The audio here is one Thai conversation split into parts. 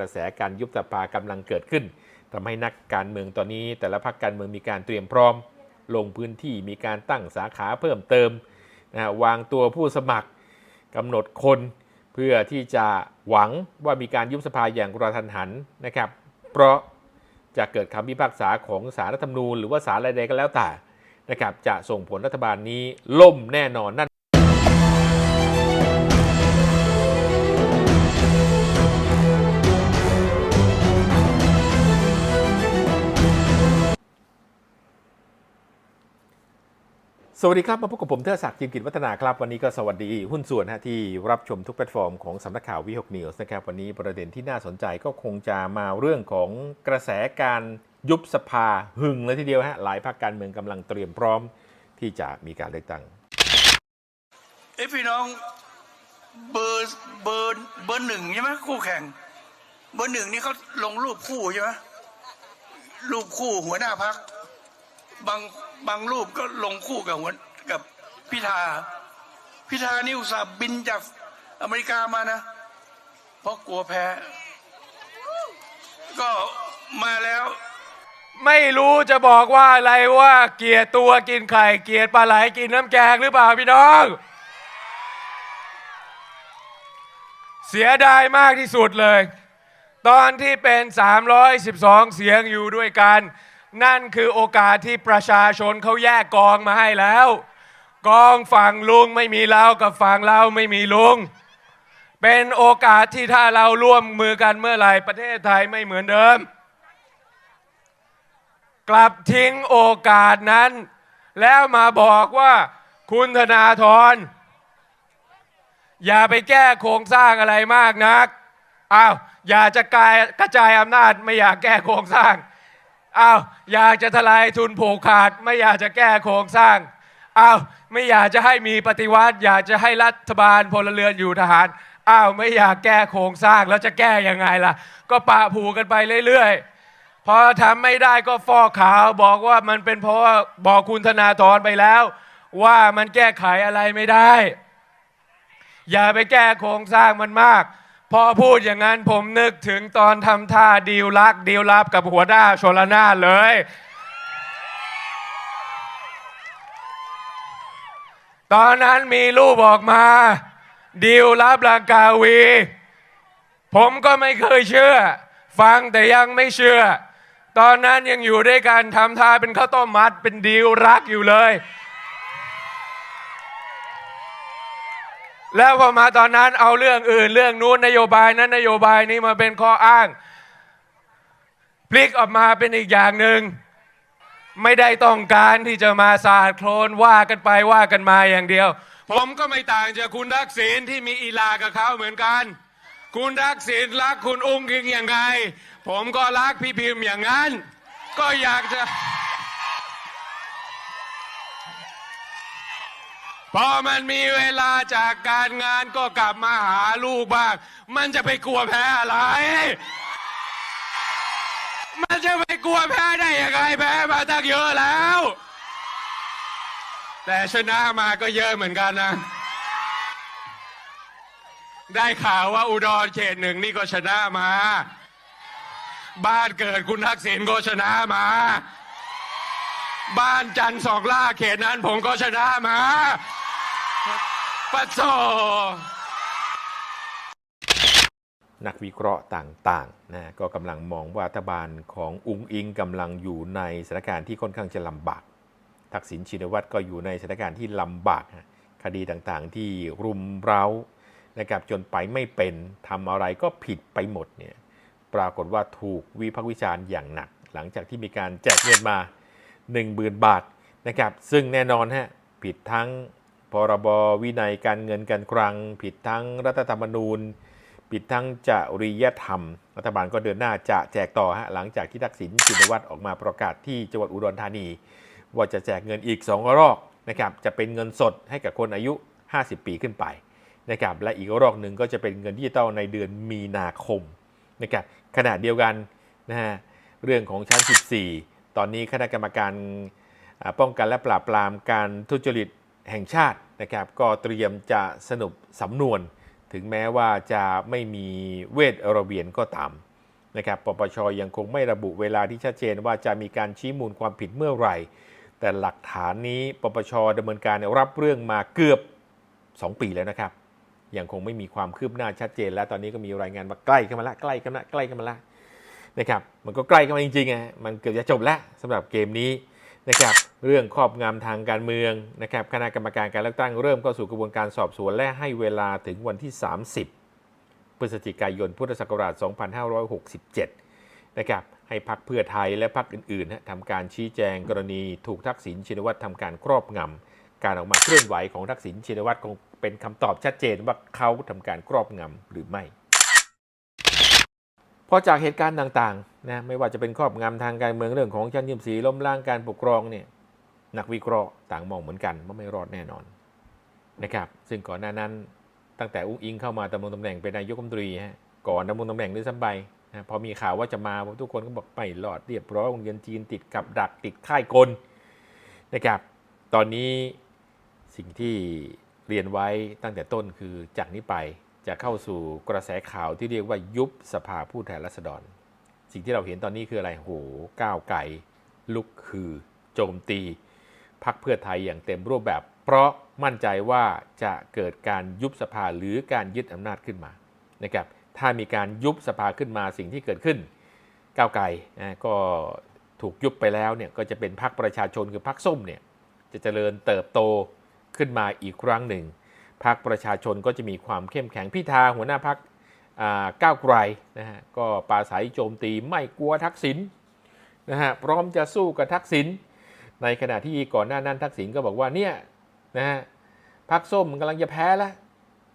กระแสการยุบสภากำลังเกิดขึ้นทำให้นักการเมืองตอนนี้ แต่ละพรรคการเมืองมีการเตรียมพร้อม ลงพื้นที่มีการตั้งสาขาเพิ่มเติมนะวางตัวผู้สมัครกำหนดคนเพื่อที่จะหวังว่ามีการยุบสภาอย่างกระทันหันนะครับ เพราะจะเกิดคำพิพากษาของสารรัฐธรรมนูญหรือว่าสารอะไรใดก็แล้วแต่นะครับจะส่งผลรัฐบาลนี้ล่มแน่นอนนั่น สวัสดีครับ มาพบกับผมเทอศักดิ์จิมกิจวัฒนาครับ วันนี้ก็สวัสดีหุ้นส่วนนะฮะที่รับชมทุกแพลตฟอร์มของสำนักข่าววิหกนิวส์นะครับ วันนี้ประเด็นที่น่าสนใจก็คงจะมาเรื่องของกระแสการยุบสภาหึงเลยทีเดียวฮะหลายพรรคการเมืองกำลังเตรียมพร้อมที่จะมีการเลือกตั้งเอ้พี่น้องเบอร์เบอร์เบอร์หนึ่งใช่ไหมคู่แข่ง เบอร์หนึ่งนี่เขาลงรูปคู่ใช่ไหมรูปคู่หัวหน้าพักบาง บางรูปก็ลงคู่กับหัวกับพิธา พิธานี่อุตส่าห์บินจากอเมริกามานะ เพราะกลัวแพ้ ก็มาแล้ว ไม่รู้จะบอกว่าอะไรว่าเกลียดตัวกินไข่ เกลียดปลาไหลกินน้ำแกงหรือเปล่าพี่น้อง เสียดายมากที่สุดเลย ตอนที่เป็น 312 เสียงอยู่ด้วยกัน นั่นคือโอกาสที่ประชาชนเขาแยกกองมาให้แล้ว กองฝั่งลุงไม่มีเรากับฝั่งเราไม่มีลุง เป็นโอกาสที่ถ้าเราร่วมมือกันเมื่อไหร่ประเทศไทยไม่เหมือนเดิม กลับทิ้งโอกาสนั้น แล้วมาบอกว่าคุณธนาธรอย่าไปแก้โครงสร้างอะไรมากนัก อ้าว อย่าจะกายกระจายอำนาจไม่อยากแก้โครงสร้าง อ้าวอยากจะทลายทุนผูกขาด ไม่อยากจะแก้โครงสร้างอ้าวไม่อยากจะให้มีปฏิวัติ อยากจะให้รัฐบาลพลเรือนอยู่ทหารอ้าวไม่อยากแก้โครงสร้างแล้วจะแก้ยังไงล่ะ ก็ปะผูกันไปเรื่อยๆพอทำไม่ได้ก็ฟอกขาวบอกว่ามันเป็นเพราะว่าบอกคุณธนาธรไปแล้ว ว่ามันแก้ไขอะไรไม่ได้ อย่าไปแก้โครงสร้างมันมาก พอพูดอย่างนั้นผมนึกถึงตอนทำท่าดีลรักดีลลับกับหัวหน้าชลนาเลย ตอนนั้นมีรูปออกมา ดีลลับลังกาวี ผมก็ไม่เคยเชื่อ ฟังแต่ยังไม่เชื่อ ตอนนั้นยังอยู่ด้วยกันทำท่าเป็นข้าวต้มมัดเป็นดีลรักอยู่เลย แล้วพอมาตอนนั้นเอาเรื่องอื่นเรื่องนู้นนโยบายนั้นนโยบายนี้มาเป็นข้ออ้าง พลิกออกมาเป็นอีกอย่างหนึ่งไม่ได้ต้องการที่จะมาสาดโคลนว่ากันไปว่ากันมาอย่างเดียว ผมก็ไม่ต่างจากคุณทักษิณที่มีอีลากับเขาเหมือนกัน คุณทักษิณรักคุณอุ้งอิงอย่างไง ผมก็รักพี่พิมพ์อย่างนั้น ก็อยากจะ พอมันมีเวลาจากการงานก็กลับมาหาลูกบ้าง มันจะไปกลัวแพ้อะไร มันจะไปกลัวแพ้ได้ยังไงแพ้มาตั้งเยอะแล้ว แต่ชนะมาก็เยอะเหมือนกันนะ ได้ข่าวว่าอุดรเขตหนึ่งนี่ก็ชนะมา บ้านเกิดคุณทักษิณก็ชนะมา บ้านจันสองล่าเขตนั้นผมก็ชนะมาปัสโซนักวิเคราะห์ต่างๆนะก็กำลังมองว่ารัฐบาลของอุงอิงกำลังอยู่ในสถานการณ์ที่ค่อนข้างจะลำบาก ทักษิณชินวัตรก็อยู่ในสถานการณ์ที่ลำบาก คดีต่างๆที่รุมเร้านะครับจนไปไม่เป็นทำอะไรก็ผิดไปหมดเนี่ยปรากฏว่าถูกวิพากษ์วิจารณ์อย่างหนัก หลังจากที่มีการแจกเงินมา 1 0,000 บาทนะครับซึ่งแน่นอนฮะผิดทั้งพรบวินัยการเงินการคลัง ผิดทั้งรัฐธรรมนูญ ผิดทั้งจริยธรรม รัฐบาลก็เดินหน้าจะแจกต่อฮะหลังจากที่ทักษิณชินวัตรออกมาประกาศที่จังหวัดอุดรธานี ว่าจะแจกเงินอีก2รอบนะครับจะเป็นเงินสดให้กับคนอายุ 50 ปีขึ้นไปนะครับและอีกรอบหนึ่งก็จะเป็นเงินดิจิตอลในเดือนมีนาคมนะครับขณะเดียวกันนะฮะเรื่องของชั้น 14 ตอนนี้คณะกรรมการป้องกันและปราบปรามการทุจริตแห่งชาตินะครับ ก็เตรียมจะสนุปสำนวน ถึงแม้ว่าจะไม่มีเวทระเบียนก็ตามนะครับปปชยังคงไม่ระบุเวลาที่ชัดเจนว่าจะมีการชี้มูลความผิดเมื่อไหร่ แต่หลักฐานนี้ปปชดำเนินการรับเรื่องมาเกือบ 2 ปีแล้วนะครับยังคงไม่มีความคืบหน้าชัดเจน และตอนนี้ก็มีรายงานมาใกล้เข้ามาละใกล้เข้ามาละใกล้เข้ามาละ นะครับมันก็ใกล้เข้ามาจริงๆอะมันเกือบจะจบแล้วสำหรับเกมนี้นะครับเรื่องครอบงำทางการเมืองนะครับคณะกรรมการการเลือกตั้งเริ่มเข้าสู่กระบวนการสอบสวนและให้เวลาถึงวันที่ 30 พฤศจิกายนพุทธศักราช 2567 นะครับให้พักเพื่อไทยและพักอื่นๆนะทำการชี้แจงกรณีถูกทักษิณชินวัตรทำการครอบงำการออกมาเคลื่อนไหวของทักษิณชินวัตรคงเป็นคำตอบชัดเจนว่าเขาทำการครอบงำหรือไม่ พอจากเหตุการณ์ต่างๆนะไม่ว่าจะเป็นครอบงำทางการเมืองเรื่องของชั้นยิมสีล้มล้างการปกครองเนี่ยนักวิเคราะห์ต่างมองเหมือนกันว่าไม่รอดแน่นอนนะครับซึ่งก่อนหน้านั้นตั้งแต่อุ้งอิงเข้ามาดำรงตำแหน่งเป็นนายกรัฐมนตรีฮะก่อนดำรงตำแหน่งด้วยซ้ำไปนะพอมีข่าวว่าจะมาทุกคนก็บอกไม่รอดเรียบร้อยโรงเรียนจีนติดกับดักติดค่ายกลนะครับตอนนี้สิ่งที่เรียนไว้ตั้งแต่ต้นคือจากนี้ไป จะเข้าสู่กระแสข่าวที่เรียกว่ายุบสภาผู้แทนราษฎร สิ่งที่เราเห็นตอนนี้คืออะไรโหก้าวไกลลุกคือ โจมตีพักเพื่อไทยอย่างเต็มรูปแบบ เพราะมั่นใจว่าจะเกิดการยุบสภาหรือการยึดอำนาจขึ้นมานะครับถ้ามีการยุบสภาขึ้นมาสิ่งที่เกิดขึ้น ก้าวไกลนะก็ถูกยุบไปแล้วเนี่ยก็จะเป็นพรรคประชาชนคือพรรคส้มเนี่ยจะเจริญเติบโตขึ้นมาอีกครั้งหนึ่ง พรรคประชาชนก็จะมีความเข้มแข็งพิธาหัวหน้าพรรคก้าวไกลนะฮะก็ปราศัยโจมตีไม่กลัวทักษิณนะฮะพร้อมจะสู้กับทักษิณในขณะที่ก่อนหน้านั้นทักษิณก็บอกว่าเนี่ยนะฮะพรรคส้มกำลังจะแพ้แล้ว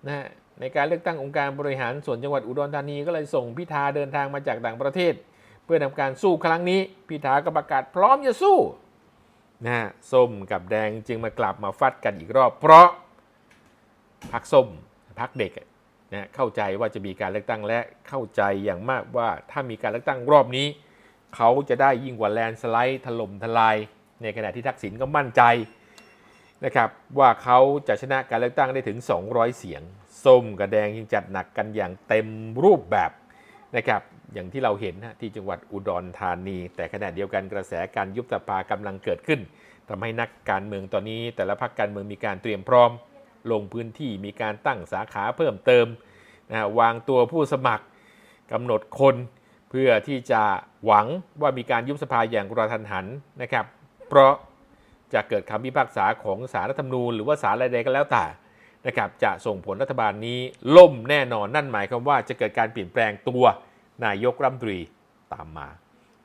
นะฮะในการเลือกตั้งองค์การบริหารส่วนจังหวัดอุดรธานีก็เลยส่งพิธาเดินทางมาจากต่างประเทศ เพื่อทำการสู้ครั้งนี้ พิธาก็ประกาศพร้อมจะสู้นะฮะส้มกับแดงจึงมากลับมาฟัดกันอีกรอบ เพราะ พรรคส้มพรรคเด็กนะเข้าใจว่าจะมีการเลือกตั้งและเข้าใจอย่างมากว่าถ้ามีการเลือกตั้งรอบนี้ เขาจะได้ยิ่งกว่าแลนสไลด์ถล่มทลาย ในขณะที่ทักษิณก็มั่นใจนะครับว่าเขาจะชนะการเลือกตั้งได้ถึง 200 เสียง ส้มกับแดงยังจัดหนักกันอย่างเต็มรูปแบบนะครับอย่างที่เราเห็นนะที่จังหวัดอุดรธานี แต่ขณะเดียวกันกระแสการยุบสภากำลังเกิดขึ้นทำให้นักการเมืองตอนนี้ แต่ละพรรคการเมืองมีการเตรียมพร้อม ลงพื้นที่มีการตั้งสาขาเพิ่มเติมนะวางตัวผู้สมัครกำหนดคนเพื่อที่จะหวังว่ามีการยุบสภาอย่างกระทันหันนะครับ เพราะจะเกิดคำพิพากษาของสารรัฐธรรมนูญหรือว่าศาลอะไรก็แล้วแต่นะครับจะส่งผลรัฐบาลนี้ล่มแน่นอนนั่นหมายความว่าจะเกิดการเปลี่ยนแปลงตัวนายกรัฐมนตรีตามมา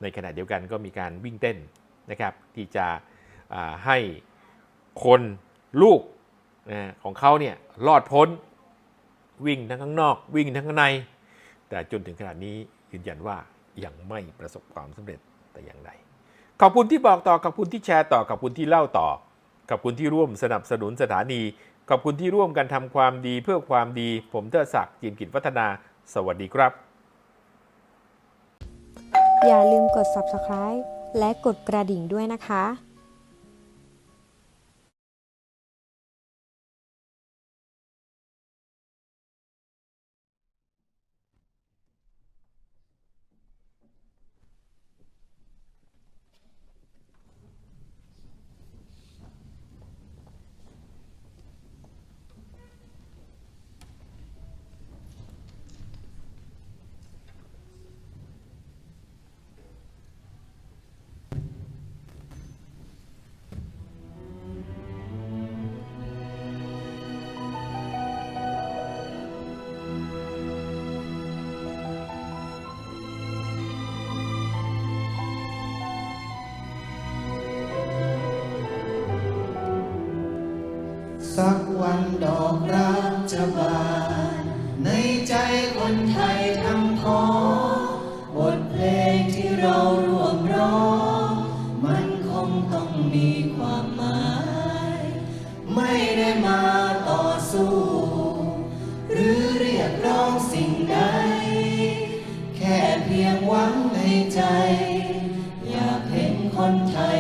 ในขณะเดียวกันก็มีการวิ่งเต้นนะครับที่จะให้คนลูก ของเขาเนี่ยรอดพ้นวิ่งทั้งข้างนอก วิ่งทั้งข้างใน แต่จนถึงขนาดนี้ยืนยันว่ายังไม่ประสบความสำเร็จแต่อย่างใดขอบคุณที่บอกต่อขอบคุณที่แชร์ต่อขอบคุณที่เล่าต่อขอบคุณที่ร่วมสนับสนุนสถานี ขอบคุณที่ร่วมกันทำความดีเพื่อความดี ผมเทอศักดิ์จิมกิจวัฒนา สวัสดีครับ อย่าลืมกด subscribe และกดกระดิ่งด้วยนะคะ วันดอกรักจะบานในใจคนไทยทั้งพ้องบทเพลงที่เราร่วมร้อง มันคงต้องมีความหมาย ไม่ได้มาต่อสู้ หรือเรียกร้องสิ่งใด แค่เพียงหวังในใจ อยากเห็นคนไทย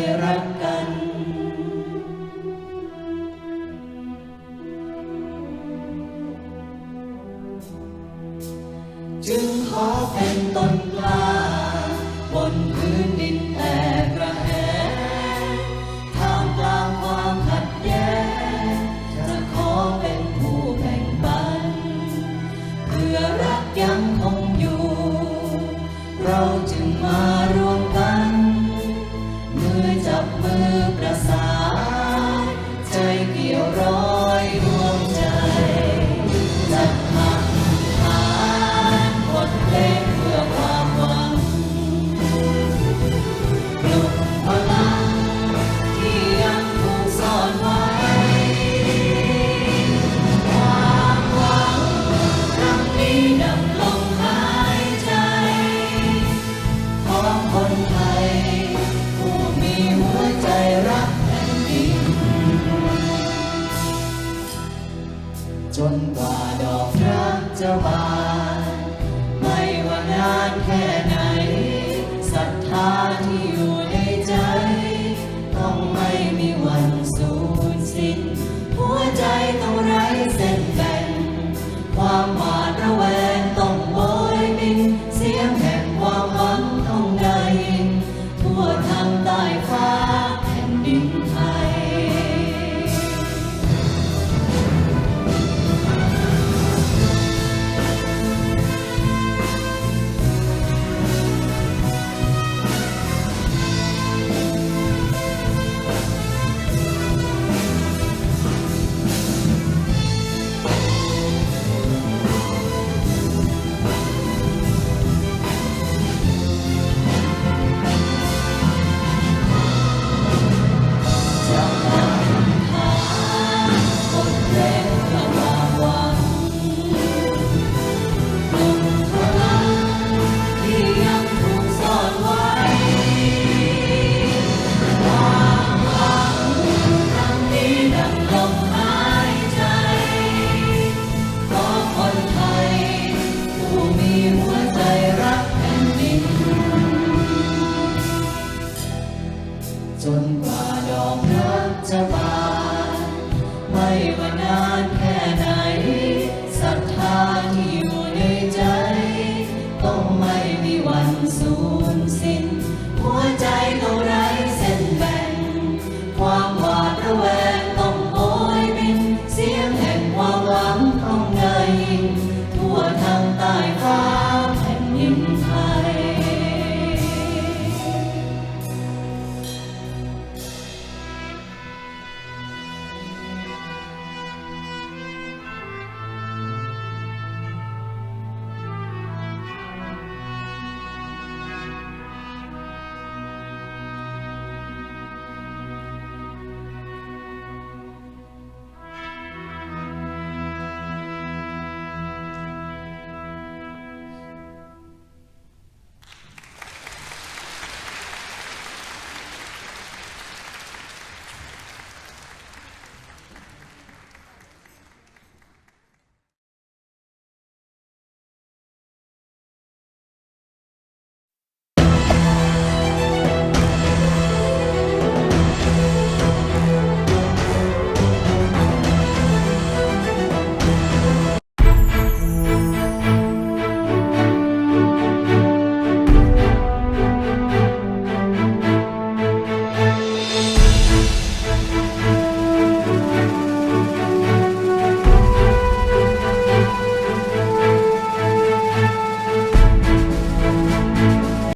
Bye.